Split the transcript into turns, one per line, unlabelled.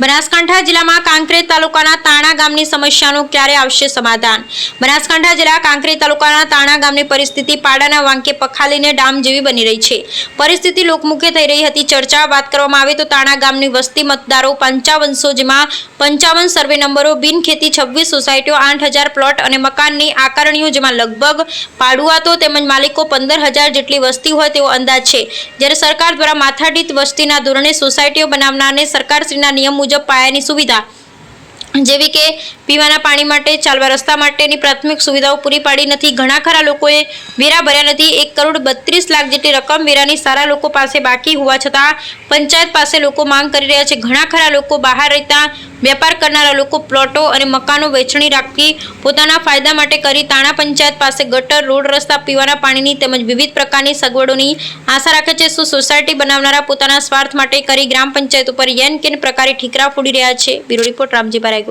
બનાસકાંઠા જિલ્લામાં કાંકરેજ તાલુકાના તાણા ગામની સમસ્યાનું ક્યારે આવશે સમાધાન? બનાસકાંઠા જિલ્લા કાંકરેજ તાલુકાના તાણા ગામની પરિસ્થિતિ પાડાના વાંકે પખાલીને ડામ જેવી બની રહી છે. પરિસ્થિતિ લોકમુખે થઈ રહી હતી. ચર્ચા વાત કરવામાં આવે તો તાણા ગામની વસ્તી મતદારો પંચાવનસો જેમાં પંચાવન સર્વે નંબરો, બિનખેતી છવ્વીસ સોસાયટીઓ, આઠ હજાર પ્લોટ અને મકાનની આકારણીઓ જેમાં લગભગ પાડુઆતો તેમજ માલિકો પંદર હજાર જેટલી વસ્તી હોય તેવો અંદાજ છે. જ્યારે સરકાર દ્વારા માથાદીઠ વસ્તીના ધોરણે સોસાયટીઓ બનાવનારને સરકારશ્રીના નિયમ મુજબ પાયાની સુવિધા, જેવી કે પીવાના પાણી માટે, ચાલવા રસ્તા માટેની પ્રાથમિક સુવિધાઓ પૂરી પાડી નથી. ઘણા ખરા લોકોએ વેરા ભર્યા નથી. એક કરોડ બત્રીસ લાખ જેટલી રકમ વેરાની સારા લોકો પાસે બાકી હોવા છતાં, પંચાયત પાસે લોકો માંગ કરી રહ્યા છે. ઘણા ખરા લોકો બહાર રહેતા વેપાર કરનારા લોકો પ્લોટો અને મકાનો વેચણી રાખી પોતાના ફાયદા માટે કરી તાણા પંચાયત પાસે ગટર, રોડ, રસ્તા, પીવાના પાણીની તેમજ વિવિધ પ્રકારની સગવડોની આશા રાખે છે. શું સોસાયટી બનાવનારા પોતાના સ્વાર્થ માટે કરી ગ્રામ પંચાયત ઉપર યન કેન પ્રકારે ઠીકરા ફોડી રહ્યા છે? Bureau report Ramji Barai